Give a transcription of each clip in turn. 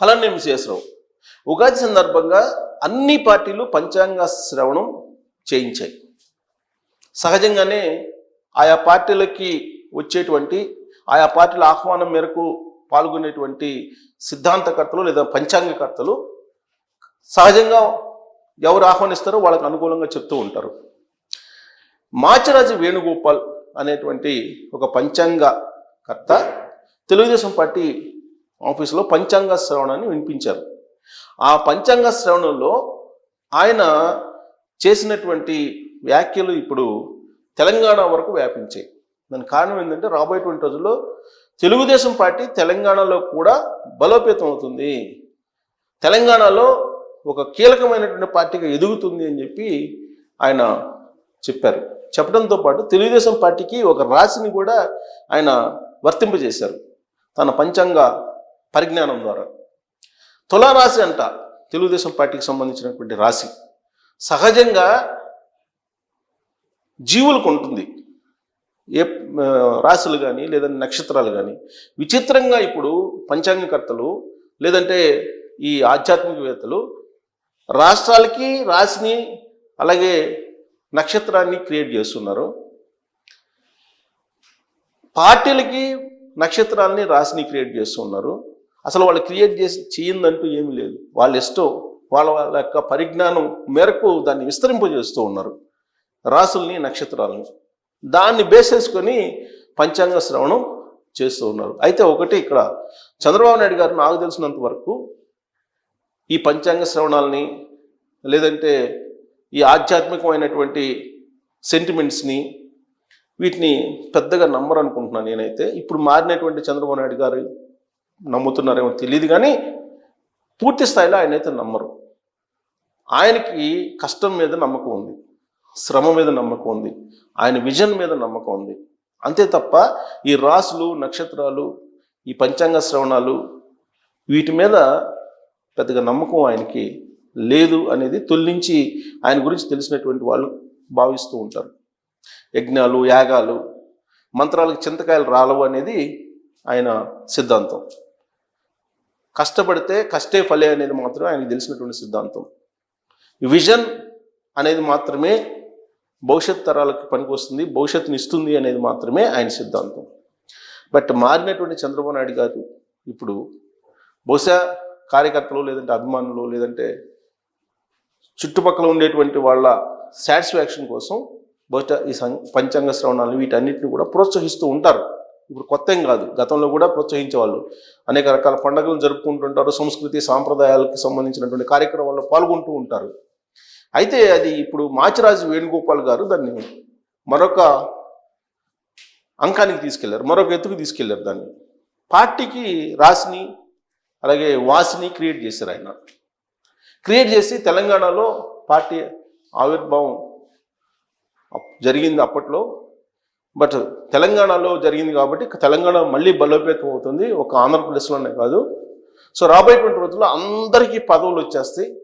అలానే విశేషరావు ఉగాది సందర్భంగా అన్ని పార్టీలు పంచాంగ శ్రవణం చేయించాయి. సహజంగానే ఆయా పార్టీలకి వచ్చేటువంటి ఆయా పార్టీల ఆహ్వానం మేరకు పాల్గొనేటువంటి సిద్ధాంతకర్తలు లేదా పంచాంగకర్తలు సహజంగా ఎవరు ఆహ్వానిస్తారో వాళ్ళకు అనుకూలంగా చెప్తూ ఉంటారు. మాచరాజు వేణుగోపాల్ అనేటువంటి ఒక పంచాంగకర్త తెలుగుదేశం పార్టీ ఆఫీసులో పంచాంగ శ్రవణాన్ని వినిపించారు. ఆ పంచాంగ శ్రవణంలో ఆయన చేసినటువంటి వ్యాఖ్యలు ఇప్పుడు తెలంగాణ వరకు వ్యాపించాయి. దానికి కారణం ఏంటంటే రాబోయేటువంటి రోజుల్లో తెలుగుదేశం పార్టీ తెలంగాణలో కూడా బలోపేతం అవుతుంది. తెలంగాణలో ఒక కీలకమైనటువంటి పార్టీగా ఎదుగుతుంది అని చెప్పి ఆయన చెప్పారు. చెప్పడంతో పాటు తెలుగుదేశం పార్టీకి ఒక రాశిని కూడా ఆయన వర్తింపజేశారు. తన పంచాంగ పరిజ్ఞానం ద్వారా. తులారాశి అంట తెలుగుదేశం పార్టీకి సంబంధించినటువంటి రాశి. సహజంగా జీవులకు ఉంటుంది. ఏ రాశులు కానీ లేదంటే నక్షత్రాలు కానీ విచిత్రంగా ఇప్పుడు పంచాంగకర్తలు లేదంటే ఈ ఆధ్యాత్మికవేత్తలు రాష్ట్రాలకి రాశిని అలాగే నక్షత్రాన్ని క్రియేట్ చేస్తున్నారు. పార్టీలకి నక్షత్రాన్ని రాశిని క్రియేట్ చేస్తున్నారు. అసలు వాళ్ళు క్రియేట్ చేసి చేయిందంటూ ఏమీ లేదు. వాళ్ళ ఇష్టం వాళ్ళ వాళ్ళ యొక్క పరిజ్ఞానం మేరకు దాన్ని విస్తరింపజేస్తూ ఉన్నారు రాసుల్ని నక్షత్రాలని. దాన్ని బేస్ చేసుకొని పంచాంగ శ్రవణం చేస్తూ ఉన్నారు. అయితే ఒకటి ఇక్కడ చంద్రబాబు నాయుడు గారు నాకు తెలిసినంత వరకు ఈ పంచాంగ శ్రవణాలని లేదంటే ఈ ఆధ్యాత్మికమైనటువంటి సెంటిమెంట్స్ని వీటిని పెద్దగా నమ్మరు అనుకుంటున్నాను నేనైతే. ఇప్పుడు మారినటువంటి చంద్రబాబు నాయుడు గారు నమ్ముతున్నారేమో తెలియదు కానీ పూర్తి స్థాయిలో ఆయన అయితే నమ్మరు. ఆయనకి కష్టం మీద నమ్మకం ఉంది శ్రమ మీద నమ్మకం ఉంది ఆయన విజన్ మీద నమ్మకం ఉంది. అంతే తప్ప ఈ రాసులు నక్షత్రాలు ఈ పంచాంగ శ్రవణాలు వీటి మీద పెద్దగా నమ్మకం ఆయనకి లేదు అనేది తొలించి ఆయన గురించి తెలిసినటువంటి వాళ్ళు భావిస్తూ ఉంటారు. యజ్ఞాలు యాగాలు మంత్రాలకు చింతకాయలు రాలవు అనేది ఆయన సిద్ధాంతం. కష్టపడితే కష్టే ఫలే అనేది మాత్రమే ఆయనకు తెలిసినటువంటి సిద్ధాంతం. విజన్ అనేది మాత్రమే భవిష్యత్ తరాలకు పనికొస్తుంది భవిష్యత్తుని ఇస్తుంది అనేది మాత్రమే ఆయన సిద్ధాంతం. బట్ మారినటువంటి చంద్రబాబు నాయుడు గారు ఇప్పుడు బహుశా కార్యకర్తలు లేదంటే అభిమానులు లేదంటే చుట్టుపక్కల ఉండేటువంటి వాళ్ళ సాటిస్ఫాక్షన్ కోసం బహుశా ఈ సం- పంచాంగ శ్రవణాలు వీటన్నిటిని కూడా ప్రోత్సహిస్తూ ఉంటారు. ఇప్పుడు కొత్త ఏం కాదు. గతంలో కూడా ప్రోత్సహించేవాళ్ళు. అనేక రకాల పండుగలు జరుపుకుంటుంటారు. సంస్కృతి సాంప్రదాయాలకు సంబంధించినటువంటి కార్యక్రమాల్లో పాల్గొంటూ ఉంటారు. అయితే అది ఇప్పుడు మాచిరాజు వేణుగోపాల్ గారు దాన్ని మరొక అంకానికి తీసుకెళ్ళారు. మరొక ఎత్తుకు తీసుకెళ్ళారు దాన్ని. పార్టీకి రాసిని అలాగే వాసిని క్రియేట్ చేశారు ఆయన. క్రియేట్ చేసి తెలంగాణలో పార్టీ ఆవిర్భావం జరిగింది అప్పట్లో. బట్ తెలంగాణలో జరిగింది కాబట్టి తెలంగాణ మళ్ళీ బలోపేతం అవుతుంది. ఒక ఆంధ్రప్రదేశ్లోనే కాదు. సో రాబోయేటువంటి రోజుల్లో అందరికీ పదవులు వచ్చేస్తాయి.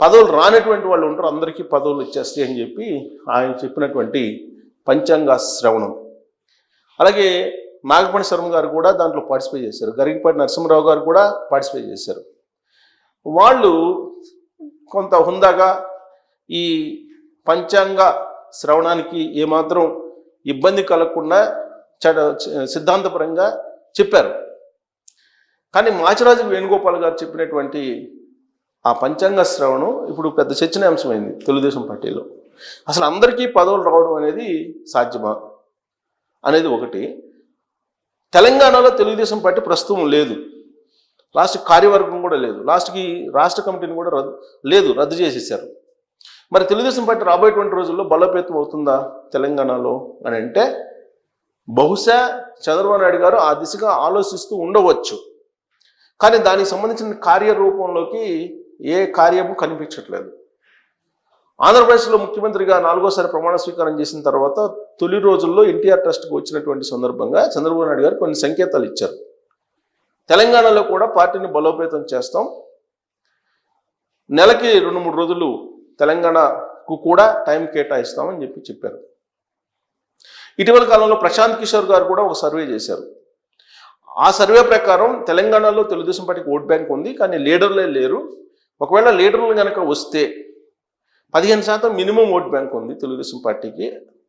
పదవులు రానటువంటి వాళ్ళు ఉంటారు. అందరికీ పదవులు వచ్చేస్తాయి అని చెప్పి ఆయన చెప్పినటువంటి పంచాంగ శ్రవణం. అలాగే నాగపణి శర్మ గారు కూడా దాంట్లో పార్టిసిపేట్ చేశారు. గరికపాటి నరసింహరావు గారు కూడా పార్టిసిపేట్ చేశారు. వాళ్ళు కొంత హుందాగా ఈ పంచాంగ శ్రవణానికి ఏమాత్రం ఇబ్బంది కలగకుండా చడ సిద్ధాంతపరంగా చెప్పారు. కానీ మాచిరాజు వేణుగోపాల్ గారు చెప్పినటువంటి ఆ పంచాంగ శ్రవణం ఇప్పుడు పెద్ద చర్చనీయాంశమైంది తెలుగుదేశం పార్టీలో. అసలు అందరికీ పదవులు రావడం అనేది సాధ్యమా? అనేది ఒకటి. తెలంగాణలో తెలుగుదేశం పార్టీ ప్రస్తుతం లేదు. లాస్ట్ కార్యవర్గం కూడా లేదు. లాస్ట్కి రాష్ట్ర కమిటీని కూడా రద్దు లేదు రద్దు చేసేసారు. మరి తెలుగుదేశం పార్టీ రాబోయేటువంటి రోజుల్లో బలోపేతం అవుతుందా తెలంగాణలో అని అంటే బహుశా చంద్రబాబు నాయుడు గారు ఆ దిశగా ఆలోచిస్తూ ఉండవచ్చు. కానీ దానికి సంబంధించిన కార్యరూపంలోకి ఏ కార్యము కనిపించట్లేదు. ఆంధ్రప్రదేశ్లో ముఖ్యమంత్రిగా నాలుగోసారి ప్రమాణ స్వీకారం చేసిన తర్వాత తొలి రోజుల్లో ఎన్టీఆర్ ట్రస్ట్కి వచ్చినటువంటి సందర్భంగా చంద్రబాబు నాయుడు గారు కొన్ని సంకేతాలు ఇచ్చారు. తెలంగాణలో కూడా పార్టీని బలోపేతం చేస్తాం. నెలకి రెండు మూడు రోజులు తెలంగాణకు కూడా టైం కేటాయిస్తామని చెప్పి చెప్పారు. ఇటీవల కాలంలో ప్రశాంత్ కిషోర్ గారు కూడా ఒక సర్వే చేశారు. ఆ సర్వే ప్రకారం తెలంగాణలో తెలుగుదేశం పార్టీకి ఓట్ బ్యాంక్ ఉంది కానీ లీడర్లే లేరు. ఒకవేళ లీడర్లు కనుక వస్తే పదిహేను శాతం మినిమం ఓట్ బ్యాంక్ ఉంది తెలుగుదేశం పార్టీకి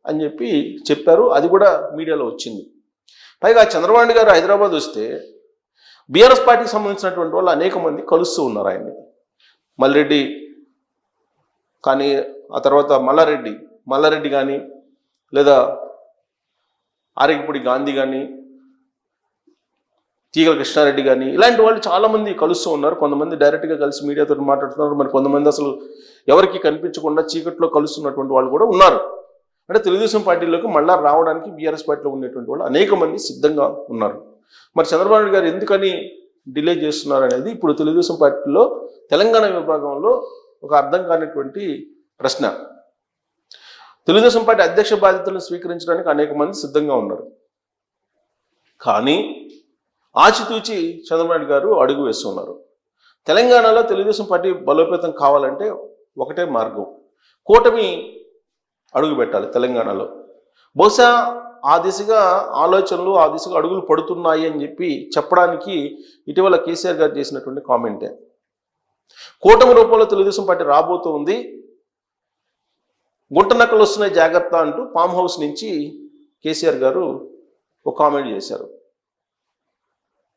అని చెప్పి చెప్పారు. అది కూడా మీడియాలో వచ్చింది. పైగా చంద్రబాబు గారు హైదరాబాద్ వస్తే బీఆర్ఎస్ పార్టీకి సంబంధించినటువంటి వాళ్ళు అనేక మంది కలుస్తూ ఉన్నారు ఆయన్ని. మల్రెడ్డి కానీ ఆ తర్వాత మల్లారెడ్డి మల్లారెడ్డి కానీ లేదా ఆరికపూడి గాంధీ కానీ తీగల కృష్ణారెడ్డి కానీ ఇలాంటి వాళ్ళు చాలామంది కలుస్తూ ఉన్నారు. కొంతమంది డైరెక్ట్గా కలిసి మీడియాతో మాట్లాడుతున్నారు. మరి కొంతమంది అసలు ఎవరికి కనిపించకుండా చీకట్లో కలుస్తున్నటువంటి వాళ్ళు కూడా ఉన్నారు. అంటే తెలుగుదేశం పార్టీలోకి మళ్ళా రావడానికి బీఆర్ఎస్ పార్టీలో ఉండేటువంటి వాళ్ళు అనేక మంది సిద్ధంగా ఉన్నారు. మరి చంద్రబాబు నాయుడు గారు ఎందుకని డిలే చేస్తున్నారు అనేది ఇప్పుడు తెలుగుదేశం పార్టీలో తెలంగాణ విభాగంలో ఒక అర్థం కానిటువంటి ప్రశ్న. తెలుగుదేశం పార్టీ అధ్యక్ష బాధ్యతలను స్వీకరించడానికి అనేక మంది సిద్ధంగా ఉన్నారు. కానీ ఆచితూచి చంద్రబాబు గారు అడుగు వేస్తున్నారు తెలంగాణలో తెలుగుదేశం పార్టీ బలోపేతం కావాలంటే ఒకటే మార్గం. కూటమి అడుగు పెట్టాలి తెలంగాణలో. బహుశా ఆ దిశగా ఆలోచనలు ఆ దిశగా అడుగులు పడుతున్నాయి అని చెప్పి చెప్పడానికి ఇటీవల కేసీఆర్ గారు చేసినటువంటి కామెంటే. కూటమి రూపంలో తెలుగుదేశం పార్టీ రాబోతుంది గుంట నక్కలు వస్తున్నాయి జాగ్రత్త అంటూ ఫామ్ హౌస్ నుంచి కేసీఆర్ గారు ఒక కామెంట్ చేశారు.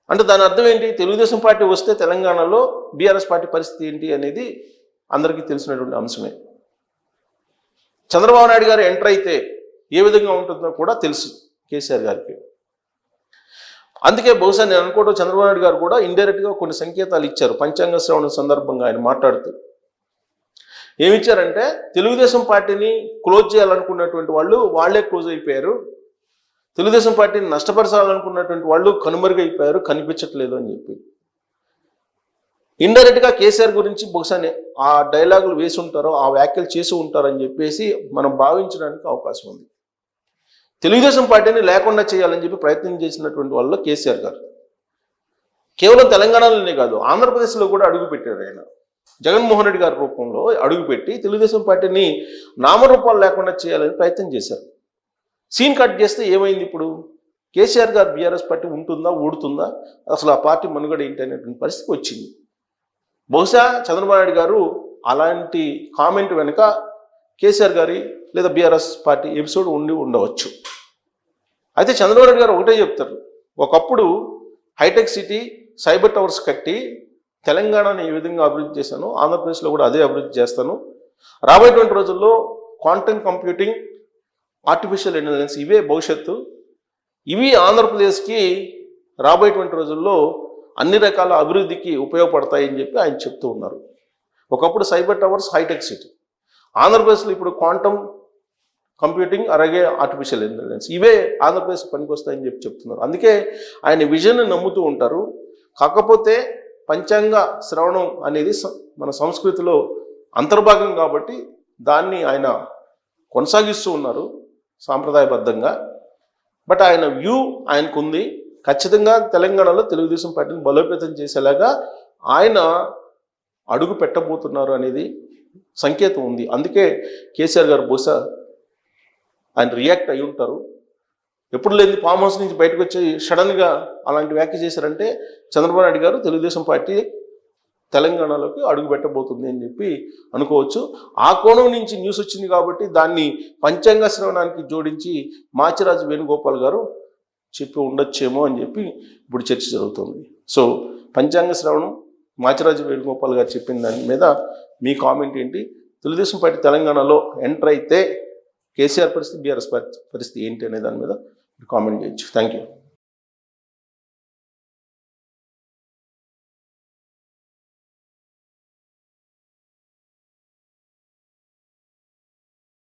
అంటే దాని అర్థం ఏంటి? తెలుగుదేశం పార్టీ వస్తే తెలంగాణలో బీఆర్ఎస్ పార్టీ పరిస్థితి ఏంటి అనేది అందరికీ తెలిసినటువంటి అంశమే. చంద్రబాబు నాయుడు గారు ఎంటర్ అయితే ఏ విధంగా ఉంటుందో కూడా తెలుసు కేసీఆర్ గారికి. అందుకే బహుశా నేను అనుకోవడం చంద్రబాబు నాయుడు గారు కూడా ఇండైరెక్ట్గా కొన్ని సంకేతాలు ఇచ్చారు. పంచాంగ శ్రవణం సందర్భంగా ఆయన మాట్లాడుతూ. ఏమిచ్చారంటే తెలుగుదేశం పార్టీని క్లోజ్ చేయాలనుకున్నటువంటి వాళ్ళు వాళ్ళే క్లోజ్ అయిపోయారు. తెలుగుదేశం పార్టీని నష్టపరచాలనుకున్నటువంటి వాళ్ళు కనుమరుగైపోయారు కనిపించట్లేదు అని చెప్పి. ఇండైరెక్ట్గా కేసీఆర్ గురించి బహుశా ఆ డైలాగులు వేసి ఉంటారో ఆ వ్యాఖ్యలు చేసి ఉంటారని చెప్పేసి మనం భావించడానికి అవకాశం ఉంది. తెలుగుదేశం పార్టీని లేకుండా చేయాలని చెప్పి ప్రయత్నం చేసినటువంటి వాళ్ళు కేసీఆర్ గారు. కేవలం తెలంగాణలోనే కాదు ఆంధ్రప్రదేశ్లో కూడా అడుగుపెట్టారు ఆయన. జగన్మోహన్ రెడ్డి గారి రూపంలో అడుగుపెట్టి తెలుగుదేశం పార్టీని నామరూపాలు లేకుండా చేయాలని ప్రయత్నం చేశారు. సీన్ కట్ చేస్తే ఏమైంది ఇప్పుడు? కేసీఆర్ గారు బీఆర్ఎస్ పార్టీ ఉంటుందా ఊడుతుందా? అసలు ఆ పార్టీ మనుగడ ఏంటి అనేటువంటి పరిస్థితి వచ్చింది. బహుశా చంద్రబాబు నాయుడు గారు అలాంటి కామెంట్ వెనుక కేసీఆర్ గారి లేదా బీఆర్ఎస్ పార్టీ ఎపిసోడ్ ఉండి ఉండవచ్చు. అయితే చంద్రబాబు నాయుడు గారు ఒకటే చెప్తారు. ఒకప్పుడు హైటెక్ సిటీ సైబర్ టవర్స్ కట్టి తెలంగాణని ఏ విధంగా అభివృద్ధి చేశాను ఆంధ్రప్రదేశ్లో కూడా అదే అభివృద్ధి చేస్తాను. రాబోయేటువంటి రోజుల్లో క్వాంటమ్ కంప్యూటింగ్ ఆర్టిఫిషియల్ ఇంటెలిజెన్స్ ఇవే భవిష్యత్తు. ఇవి ఆంధ్రప్రదేశ్కి రాబోయేటువంటి రోజుల్లో అన్ని రకాల అభివృద్ధికి ఉపయోగపడతాయని చెప్పి ఆయన చెప్తూ ఉన్నారు. ఒకప్పుడు సైబర్ టవర్స్ హైటెక్ సిటీ. ఆంధ్రప్రదేశ్లో ఇప్పుడు క్వాంటమ్ కంప్యూటింగ్ అలాగే ఆర్టిఫిషియల్ ఇంటెలిజెన్స్ ఇవే ఆంధ్రప్రదేశ్ పనికొస్తాయని చెప్పి చెప్తున్నారు. అందుకే ఆయన విజన్ నమ్ముతూ ఉంటారు. కాకపోతే పంచాంగ శ్రవణం అనేది మన సంస్కృతిలో అంతర్భాగం కాబట్టి దాన్ని ఆయన కొనసాగిస్తూ ఉన్నారు సాంప్రదాయబద్ధంగా. బట్ ఆయన వ్యూ ఆయనకు ఉంది ఖచ్చితంగా తెలంగాణలో తెలుగుదేశం పార్టీని బలోపేతం చేసేలాగా ఆయన అడుగు పెట్టబోతున్నారు అనేది సంకేతం ఉంది. అందుకే కేసీఆర్ గారు బహుశా ఆయన రియాక్ట్ అయి ఉంటారు. ఎప్పుడు లేని ఫామ్ హౌస్ నుంచి బయటకు వచ్చి సడన్గా అలాంటి వ్యాఖ్య చేశారంటే చంద్రబాబు నాయుడు గారు తెలుగుదేశం పార్టీ తెలంగాణలోకి అడుగు పెట్టబోతుంది అని చెప్పి అనుకోవచ్చు. ఆ కోణం నుంచి న్యూస్ వచ్చింది కాబట్టి దాన్ని పంచాంగ శ్రవణానికి జోడించి మాచిరాజు వేణుగోపాల్ గారు చెప్పి ఉండొచ్చేమో అని చెప్పి ఇప్పుడు చర్చ జరుగుతుంది. సో పంచాంగ శ్రవణం మాచిరాజు వేణుగోపాల్ గారు చెప్పిన దాని మీద మీ కామెంట్ ఏంటి? తెలుగుదేశం పార్టీ తెలంగాణలో ఎంటర్ అయితే కేసీఆర్ పరిస్థితి బీఆర్ఎస్ పరిస్థితి ఏంటి అనే దాని మీద కామెంట్ చేయొచ్చు. Thank you